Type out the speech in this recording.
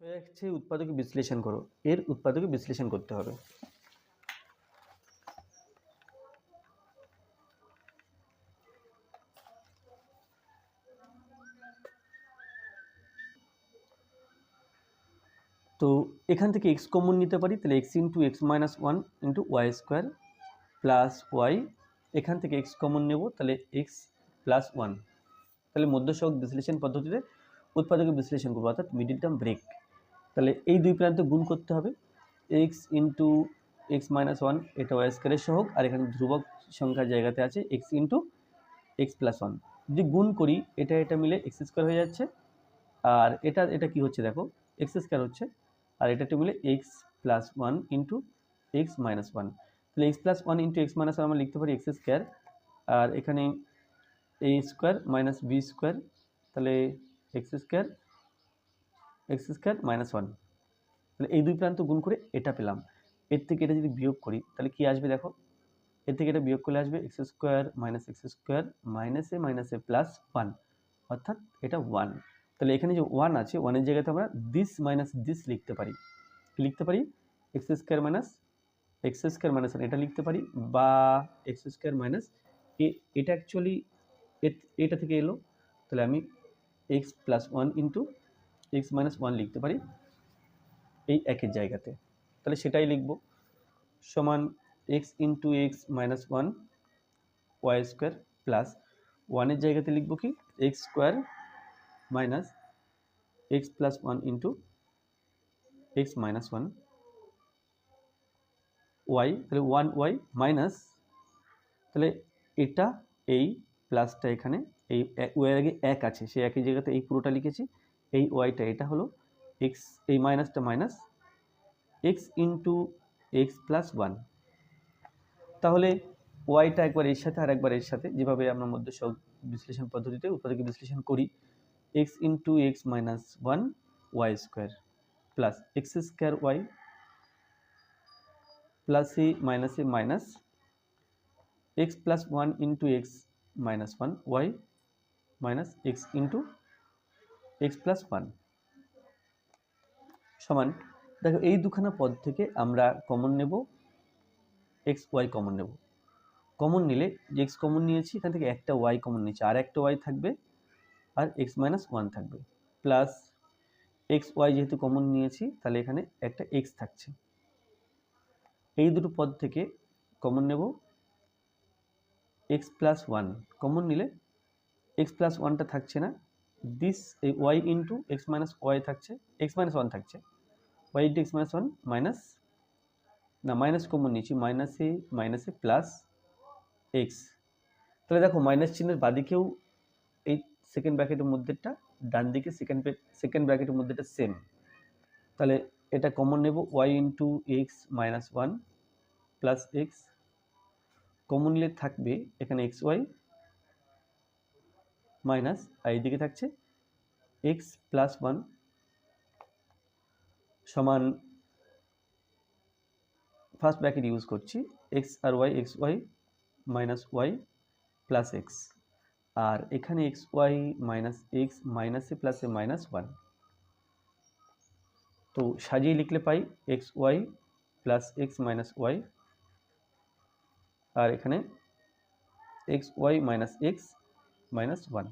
হচ্ছে উৎপাদকে বিশ্লেষণ করো। এর উৎপাদকে বিশ্লেষণ করতে হবে। তো এখান থেকে এক্স কমন নিতে পারি, তাহলে x into x minus one into y square plus y এখান থেকে এক্স কমন নেব, তাহলে এক্স প্লাস ওয়ান তাহলে মধ্যসহক বিশ্লেষণ পদ্ধতিতে উৎপাদকে বিশ্লেষণ করব, অর্থাৎ মিডিল টার্ম ব্রেক তাহলে এই দুই প্রান্ত গুণ করতে হবে। X into x minus one এটা ওয়াই স্কোয়ারের আর এখানে ধ্রুবক সংখ্যার জায়গাতে আছে x into x plus one যদি গুণ করি, এটা এটা মিলে এক্স স্কোয়ার হয়ে যাচ্ছে, আর এটা এটা কি হচ্ছে দেখো এক্স স্কোয়ার হচ্ছে, আর এটা মিলে x plus one into x minus one তাহলে x plus one into x minus one আমরা লিখতে পারি এক্স স্কোয়ার আর এখানে a square minus b square তাহলে x square x square minus one তাহলে এই দুই প্রান্ত গুণ করে এটা পেলাম। এর থেকে এটা যদি বিয়োগ করি, তাহলে কি আসবে দেখো? এর থেকে এটা বিয়োগ করলে আসবে x square minus x square minus a minus a plus one অর্থাৎ এটা ওয়ান তাহলে এখানে যে ওয়ান আছে ওয়ানের জায়গাতে আমরা দিস মাইনাস দিস লিখতে পারি। লিখতে পারি? X square minus x square minus one এটা লিখতে পারি বা এক্স স্কোয়ার মাইনাস এটা অ্যাকচুয়ালি এটা থেকে এলো। তাহলে আমি x plus one into x minus one লিখতে পারি এই একের জায়গাতে। তাহলে সেটাই লিখব। সমান x into x minus one y square plus ওয়ানের জায়গাতে লিখব কি? X square minus x plus one into x minus one y তাহলে ওয়ান ওয়াই মাইনাস তাহলে এটা এই প্লাসটা এখানে, এই ওয়াইয়ের আগে এক আছে সেই একই জায়গাতে এই পুরোটা লিখেছি এই ওয়াইটা এটা হলো এক্স এই মাইনাসটা minus x into x plus one তাহলে ওয়াইটা একবার এর সাথে আর একবার এর সাথে, যেভাবে আমরা মধ্যে সব বিশ্লেষণ পদ্ধতিতে উৎপাদকে বিশ্লেষণ করি x into x minus one y square plus x square y plus a minus a minus x plus one into x minus one y minus x into x plus one সমান, দেখো এই দুখানা পদ থেকে আমরা কমন নেব x y common নেব। Common নিলে যে এক্স কমন নিয়েছি, এখান থেকে একটা ওয়াই কমন নিয়েছি, আর একটা ওয়াই থাকবে, আর এক্স মাইনাস ওয়ান থাকবে। প্লাস এক্স ওয়াই যেহেতু কমন নিয়েছি, তাহলে এখানে একটা এক্স থাকছে। এই দুটো পদ থেকে কমন নেব এক্স প্লাস ওয়ান কমন নিলে এক্স প্লাস ওয়ানটা থাকছে না দিস এই y into x minus y থাকছে এক্স মাইনাস ওয়ান থাকছে। Y into x minus one minus না মাইনাস কমন নিয়েছি মাইনাসে মাইনাসে প্লাস এক্স তাহলে দেখো মাইনাস চিহ্নের বাদিকেও এই সেকেন্ড ব্র্যাকেটের মধ্যেটা ডান দিকে সেকেন্ড সেকেন্ড ব্র্যাকেটের মধ্যেটা সেম তাহলে এটা কমন নেব y into x minus one plus x common নিলে থাকবে এখানে এক্স ওয়াই মাইনাস আর এইদিকে থাকছে এক্স প্লাস ওয়ান সমান ফার্স্ট ব্র্যাকেট ইউজ করছি এক্স আর y x y minus y plus x আর এখানে এক্স ওয়াই মাইনাস এক্স মাইনাসে প্লাসে মাইনাস ওয়ান তো সাজিয়ে লিখলে পাই x y plus x minus y আর এখানে x y minus x minus one